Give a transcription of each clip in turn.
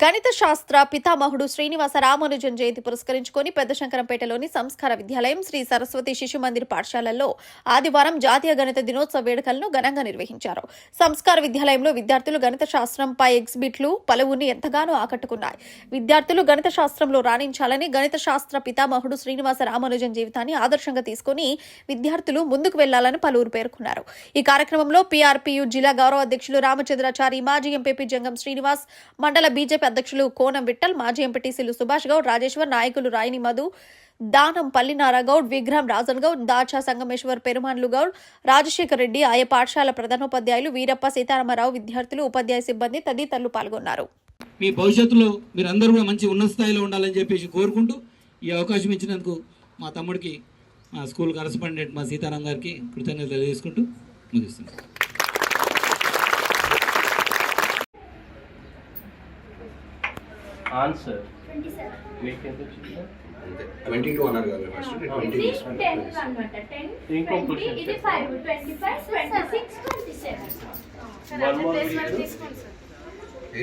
గణిత శాస్త్ర పితామహుడు శ్రీనివాస రామానుజన్ జయంతి పురస్కరించుకొని పెద్ద శంకరంపేటలోని సంస్కార విద్యాలయం శ్రీ సరస్వతి శిశు మందిర్ పాఠశాలల్లో ఆదివారం జాతీయ గణిత దినోత్సవ వేడుకలను ఘనంగా నిర్వహించారు. సంస్కార విద్యాలయంలో విద్యార్థులు గణిత శాస్త్రంపై ఎగ్జిబిట్లు పలువురిని ఎంతగానో ఆకట్టుకున్నాయి. విద్యార్థులు గణిత శాస్త్రంలో రాణించాలని గణిత శాస్త్ర పితామహుడు శ్రీనివాస రామానుజన్ జీవితాన్ని ఆదర్శంగా తీసుకుని విద్యార్థులు ముందుకు వెళ్ళాలని పలువురు పేర్కొన్నారు. ఈ కార్యక్రమంలో పీఆర్పీయు జిల్లా గౌరవ అధ్యక్షులు రామచంద్రాచారి మాజీ ఎంపీపీ జంగం శ్రీనివాస్ మండల బీజేపీ అధ్యక్షులు కోనం విఠల్ మాజీ ఎంపీటీసీలు సుభాష్ గౌడ్ రాజేశ్వర్ నాయకులు రాయిని మధు దానం పల్లినారాగౌడ్ విగ్రహం రాజన్ గౌడ్ దాచా సంగమేశ్వర్ పెరుమాన్లు గౌడ్ రాజశేఖర్ రెడ్డి ఆయా పాఠశాల ప్రధానోపాధ్యాయులు వీరప్ప సీతారామరావు విద్యార్థులు ఉపాధ్యాయ సిబ్బంది తదితరులు పాల్గొన్నారు. మీ భవిష్యత్తులో మీరందరూ కూడా మంచి ఉన్నత స్థాయిలో ఉండాలని చెప్పేసి కోరుకుంటూ ఈ అవకాశం ఇచ్చినందుకు మా తమ్ముడికి మా స్కూల్ కరస్పాండెంట్ మా సీతారాం గారికి కృతజ్ఞతలు తెలియజేసుకుంటూ ముగిస్తున్నాను ఆన్సర్ ట్వంటీ టూ అన్నారు కదా ఫస్ట్ ట్వంటీ ఇంకో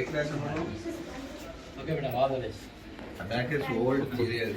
class okay madam back is old theory అది